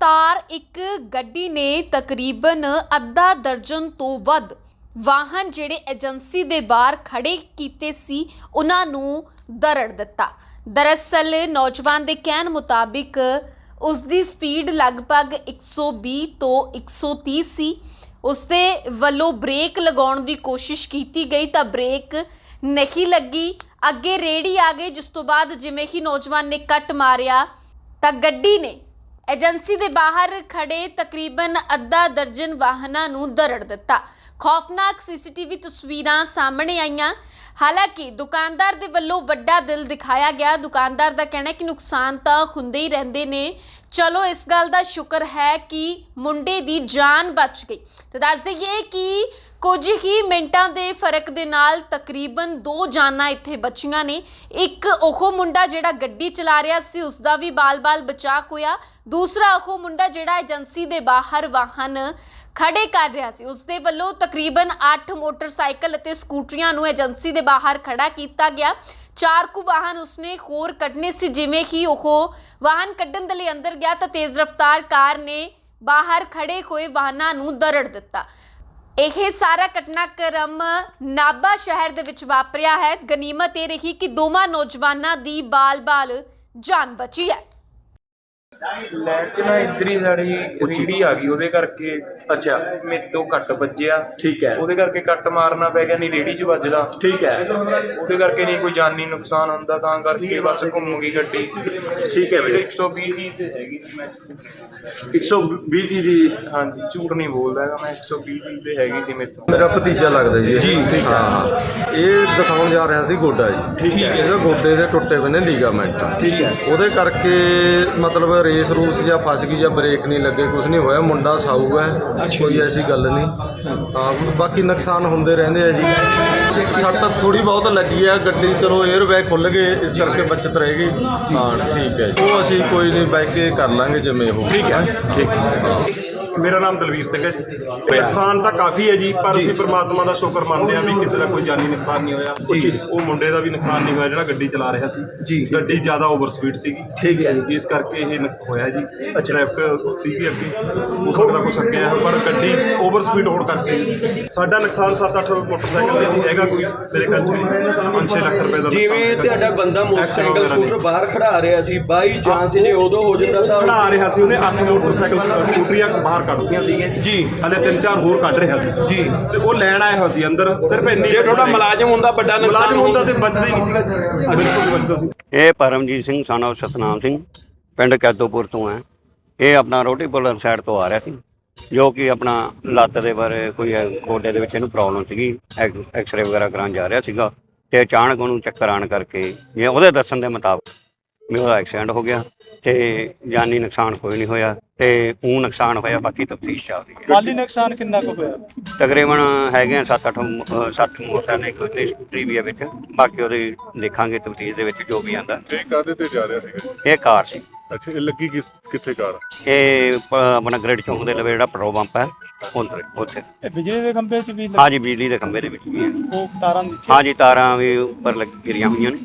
ਰਫ਼ਤਾਰ ਇੱਕ ਗੱਡੀ ਨੇ ਤਕਰੀਬਨ ਅੱਧਾ ਦਰਜਨ ਤੋਂ ਵੱਧ ਵਾਹਨ ਜਿਹੜੇ ਏਜੰਸੀ ਦੇ ਬਾਹਰ ਖੜੇ ਕੀਤੇ ਸੀ, ਉਹਨਾਂ ਨੂੰ ਦਰੜ ਦਿੱਤਾ। ਦਰਅਸਲ ਨੌਜਵਾਨ ਦੇ ਕਹਿਣ ਮੁਤਾਬਿਕ ਉਸ ਦੀ ਸਪੀਡ ਲਗਭਗ 120 ਤੋਂ 130 ਸੀ ਉਸ ਦੇ ਵੱਲੋਂ ਬ੍ਰੇਕ ਲਗਾਉਣ ਦੀ ਕੋਸ਼ਿਸ਼ ਕੀਤੀ ਗਈ ਤਾਂ ਬ੍ਰੇਕ ਨਹੀਂ ਲੱਗੀ। ਅੱਗੇ ਰੇੜੀ ਆ ਗਈ, ਜਿਸ ਤੋਂ ਬਾਅਦ ਜਿਵੇਂ ਹੀ ਨੌਜਵਾਨ ਨੇ ਕੱਟ ਮਾਰਿਆ ਤਾਂ ਗੱਡੀ ਨੇ ਏਜੰਸੀ ਦੇ ਬਾਹਰ ਖੜੇ ਤਕਰੀਬਨ ਅੱਧਾ ਦਰਜਨ ਵਾਹਨਾਂ ਨੂੰ ਦਰੜ ਦਿੱਤਾ। ਖੌਫਨਾਕ ਸੀਸੀਟੀਵੀ ਤਸਵੀਰਾਂ ਸਾਹਮਣੇ ਆਈਆਂ। ਹਾਲਾਂਕਿ ਦੁਕਾਨਦਾਰ ਦੇ ਵੱਲੋਂ ਵੱਡਾ ਦਿਲ ਦਿਖਾਇਆ ਗਿਆ। ਦੁਕਾਨਦਾਰ ਦਾ ਕਹਿਣਾ ਹੈ ਕਿ ਨੁਕਸਾਨ ਤਾਂ ਹੁੰਦੇ ਹੀ ਰਹਿੰਦੇ ਨੇ। ਚਲੋ, ਇਸ ਗੱਲ ਦਾ ਸ਼ੁਕਰ ਹੈ ਕਿ ਮੁੰਡੇ ਦੀ ਜਾਨ ਬਚ ਗਈ। ਤੇ ਦੱਸ ਦਈਏ ਕਿ ਕੁਝ ਹੀ ਮਿੰਟਾਂ ਦੇ ਫ਼ਰਕ ਦੇ ਨਾਲ ਤਕਰੀਬਨ ਦੋ ਜਾਨਾਂ ਇੱਥੇ ਬਚੀਆਂ ਨੇ। ਇੱਕ ਉਹ ਮੁੰਡਾ ਜਿਹੜਾ ਗੱਡੀ ਚਲਾ ਰਿਹਾ ਸੀ ਉਸ ਦਾ ਵੀ ਬਾਲ-ਬਾਲ ਬਚਾਅ ਹੋਇਆ। ਦੂਸਰਾ ਉਹ ਮੁੰਡਾ ਜਿਹੜਾ ਏਜੰਸੀ ਦੇ ਬਾਹਰ ਵਾਹਨ ਖੜੇ ਕਰ ਰਿਹਾ ਸੀ ਉਸ ਦੇ ਵੱਲੋਂ ਤਕਰੀਬਨ 8 ਮੋਟਰਸਾਈਕਲ ਅਤੇ ਸਕੂਟਰੀਆਂ ਨੂੰ ਏਜੰਸੀ ਦੇ ਬਾਹਰ ਖੜਾ ਕੀਤਾ ਗਿਆ। ਚਾਰ ਕੁ ਵਾਹਨ ਉਸਨੇ ਹੋਰ ਕੱਢਨੇ ਸੀ, ਜਿਵੇਂ ਕਿ ਉਹ ਵਾਹਨ ਕੱਢਣ ਦੇ ਲਈ ਅੰਦਰ ਗਿਆ ਤਾਂ ਤੇਜ਼ ਰਫ਼ਤਾਰ ਕਾਰ ਨੇ ਬਾਹਰ ਖੜੇ ਹੋਏ ਵਾਹਨਾਂ ਨੂੰ ਦਰੜ ਦਿੱਤਾ। ਇਹ ਸਾਰਾ ਘਟਨਾਕ੍ਰਮ ਨਾਬਾ ਸ਼ਹਿਰ ਦੇ ਵਿੱਚ ਵਾਪਰਿਆ ਹੈ। ਗਨੀਮਤ ਇਹ ਰਹੀ ਕਿ ਦੋਵਾਂ ਨੌਜਵਾਨਾਂ ਦੀ ਬਾਲ-ਬਾਲ ਜਾਨ ਬਚੀ ਹੈ। ਚ ਨਾ ਇਧਰ ਸਾਡੀ ਰੀੜੀ ਆ ਗਈ ਉਹਦੇ ਕਰਕੇ ਅੱਛਾ। ਮੇਰੇ ਤੋਂ ਕੱਟ ਵੱਜਿਆ। ਠੀਕ ਹੈ। ਉਹਦੇ ਕਰਕੇ ਕੱਟ ਮਾਰਨਾ ਪੈ ਗਿਆ ਨਹੀਂ ਰੇੜੀ 'ਚ ਵੱਜਦਾ। ਠੀਕ ਹੈ। ਉਹਦੇ ਕਰਕੇ ਨਹੀਂ ਕੋਈ ਜਾਨੀ ਨੁਕਸਾਨ ਹੁੰਦਾ ਤਾਂ ਕਰਕੇ ਬਸ ਘੁੰਮ ਗਈ ਗੱਡੀ। ਠੀਕ ਹੈ ਵੀਰੇ। 120 ਦੀ ਤੇ ਹੈਗੀ ਸੀ ਮੈਂ। 120 ਦੀ ਦੀ। ਹਾਂਜੀ ਝੂਠ ਨਹੀਂ ਬੋਲਦਾ ਹੈਗਾ ਮੈਂ 120 ਦੀ ਤੇ ਹੈਗੀ ਸੀ ਮੇਰੇ ਤੋਂ। ਮੇਰਾ ਭਤੀਜਾ ਲੱਗਦਾ ਜੀ। ਜੀ, ਠੀਕ ਹੈ। ਹਾਂ। ਹਾਂ। ਇਹ ਦਿਖਾਉਣ ਜਾ ਰਿਹਾ ਸੀ ਗੋਡਾ ਜੀ। ਠੀਕ ਹੈ। ਇਹਦੇ ਗੋਡੇ ਦੇ ਟੁੱਟੇ ਹੋਏ ਨੇ ਲੀਗਾਮੈਂਟ ਠੀਕ ਹੈ। ਉਹਦੇ ਕਰਕੇ ਮਤਲਬ ਰੇਸ ਰੂਸ ਜਾਂ ਫਸ ਗਈ ਜਾਂ ਬ੍ਰੇਕ ਨਹੀਂ ਲੱਗੇ ਕੁਝ ਨਹੀਂ ਹੋਇਆ ਮੁੰਡਾ ਸਾਊ ਹੈ ਕੋਈ ਐਸੀ ਗੱਲ ਨਹੀਂ। ਹਾਂ। ਬਾਕੀ ਨੁਕਸਾਨ ਹੁੰਦੇ ਰਹਿੰਦੇ ਆ ਜੀ। ਸੱਟ ਥੋੜੀ ਬਹੁਤ ਲੱਗੀ ਆ ਗੱਡੀ ਚਲੋ 에ਅਰ ਬੈਗ ਖੁੱਲ ਗਏ ਇਸ ਕਰਕੇ ਬਚਤ ਰਹੇਗੀ ਹਾਂ ਠੀਕ ਹੈ। ਉਹ ਅਸੀਂ ਕੋਈ ਨਹੀਂ ਬੈਠ ਕੇ ਕਰ ਲਾਂਗੇ ਜਿਵੇਂ ਉਹ ਠੀਕ ਹੈ। ਠੀਕ। ਹੈ। ਮੇਰਾ ਨਾਮ ਦਲਵੀਰ ਸਿੰਘ ਹੈ ਜੀ। ਨੁਕਸਾਨ ਤਾਂ ਕਾਫੀ ਹੈ ਜੀ ਪਰ ਅਸੀਂ ਪ੍ਰਮਾਤਮਾ ਦਾ ਸ਼ੁਕਰ ਮੰਨਦੇ ਹਾਂ ਵੀ ਕਿਸੇ ਦਾ ਕੋਈ ਜਾਨੀ ਨੁਕਸਾਨ ਨਹੀਂ ਹੋਇਆ। ਉਹ ਮੁੰਡੇ ਦਾ ਵੀ ਨੁਕਸਾਨ ਨਹੀਂ ਹੋਇਆ ਜਿਹੜਾ ਗੱਡੀ ਚਲਾ ਰਿਹਾ ਸੀ। ਜੀ। ਗੱਡੀ ਜ਼ਿਆਦਾ ਓਵਰ ਸਪੀਡ ਸੀਗੀ। ਠੀਕ ਹੈ ਇਸ ਕਰਕੇ ਇਹ ਹੋਇਆ ਜੀ। ਟ੍ਰੈਫਿਕ ਸੀਗੀ ਅੱਗੇ। ਹੋ ਸਕਦਾ ਕੁਛ ਅੱਗੇ ਹੈ ਪਰ ਗੱਡੀ ਓਵਰ ਸਪੀਡ ਹੋਣ ਕਰਕੇ ਸਾਡਾ ਨੁਕਸਾਨ 7-8 ਮੋਟਰਸਾਈਕਲ ਦੇ ਵੀ ਹੈਗਾ ਕੋਈ ਮੇਰੇ ਖਿਆਲ ਚ 5-6 ਲੱਖ ਰੁਪਏ ਦਾ ਜਿਵੇਂ ਤੁਹਾਡਾ ਬੰਦਾ ਮੋਟਰਸਾਈਕਲ। ਸਕੂਟਰ ਬਾਹਰ ਖੜਾ ਰਿਹਾ ਸੀ ਬਾਈ ਚਾਂਸ ਜੇ ਉਦੋਂ ਹੋ ਜਾਂਦਾ ਤਾਂ ਖੜਾ ਰਿਹਾ ਸੀ ਉਹਨੇ ਅੱਠ ਮੋਟਰਸਾਈਕਲ ਸਕੂਟਰੀਆਂ ਬਾਹਰ ਕੱਢਦੀਆਂ ਸੀਗੀਆਂ। ਜੀ। ਹਲੇ ਤਿੰਨ ਚਾਰ ਹੋਰ ਕੱਢ ਰਿਹਾ ਸੀ। ਜੀ। ਤੇ ਉਹ ਲੈਣ ਆਇਆ ਹੋਇਆ ਸੀ ਅੰਦਰ। ਸਿਰਫ ਇੰਨੀ ਜੇ ਤੁਹਾਡਾ ਮੁਲਾਜ਼ਮ ਹੁੰਦਾ ਵੱਡਾ ਨੁਕਸਾਨ ਮੁਲਾਜ਼ਮ ਹੁੰਦਾ ਤੇ ਬਚਦਾ ਹੀ ਨਹੀਂ ਸੀਗਾ। ਬਿਲਕੁਲ ਬਚਦਾ ਸੀ। ਇਹ ਪਰਮਜੀਤ ਸਿੰਘ ਸਾਨਵ ਸਤਨਾਮ ਸਿੰਘ ਪਿੰਡ ਕੈਦੋਪੁਰ ਤੋਂ ਹੈ। ਇਹ ਆਪਣਾ ਰੋਟੀ ਪੁਲਰ ਸਾਈਡ ਤੋਂ ਆ ਰਿਹਾ ਸੀ ਜੋ ਕਿ ਆਪਣਾ ਲੱਤ ਦੇ ਬਾਰੇ ਕੋਈ ਗੋਡੇ ਦੇ ਵਿੱਚ ਇਹਨੂੰ ਪ੍ਰੋਬਲਮ ਸੀਗੀ। ਐਕ- ਐਕਸ-ਰੇ ਵਗੈਰਾ ਕਰਾਉਣ ਜਾ ਰਿਹਾ ਸੀਗਾ। ਤੇ ਅਚਾਨਕ ਉਹਨੂੰ ਚੱਕਰ ਆਣ ਕਰਕੇ ਜੇ ਉਹਦੇ ਦੱਸਣ ਦੇ ਮੁਤਾਬਕ ਉਹਦਾ ਐਕਸੀਡੈਂਟ ਹੋ ਗਿਆ ਤੇ ਜਾਨੀ ਨੁਕਸਾਨ ਕੋਈ ਨਹੀਂ ਹੋਇਆ ਤੇ ਉਹ ਨੁਕਸਾਨ ਹੋਇਆ ਬਾਕੀ ਤਫਤੀਸ਼ ਚੱਲ ਰਹੀ ਹੈ। ਮਾਲੀ ਨੁਕਸਾਨ ਕਿੰਨਾ ਕੁ ਹੋਇਆ? ਤਕਰੀਬਨ ਹੈਗੇ ਆ 7-8 7 ਮੋਟਰਸਾਈਕਲ ਇੱਕ ਤੇ ਸਕੂਟਰੀ ਵੀ ਵਿੱਚ ਬਾਕੀ ਉਹਦੇ ਦੇਖਾਂਗੇ ਤਫਤੀਸ਼ ਦੇ ਵਿੱਚ ਜੋ ਵੀ ਆਂਦਾ। ਇਹ ਕਾਹਦੇ ਤੇ ਜਾ ਰਿਹਾ ਸੀਗਾ? ਇਹ ਕਾਰ ਸੀ। ਅੱਛਾ ਇਹ ਲੱਗੀ ਕਿਸ- ਕਿੱਥੇ ਕਾਰ? ਇਹ ਪ- ਆਪਣਾ ਗ੍ਰਿਡ ਚੌਂਕ ਦੇ ਲਵੇ ਜਿਹੜਾ ਪੈਟਰੋਲ ਪੰਪ ਹੈ ਉੱਥੇ ਉੱਥੇ। ਇਹ ਬਿਜਲੀ ਦੇ ਖੰਭੇ 'ਚ ਵੀ ਲੱਗ- ਹਾਂਜੀ ਬਿਜਲੀ ਦੇ ਖੰਭੇ ਦੇ ਵਿੱਚ ਵੀ ਹੈ। ਉਹ ਤਾਰਾਂ ਨੀਚੇ ਹਾਂਜੀ ਤਾਰਾਂ ਵੀ ਉੱਪਰ ਲੱਗ ਗਿਰੀਆਂ ਹੋਈਆਂ ਨੇ।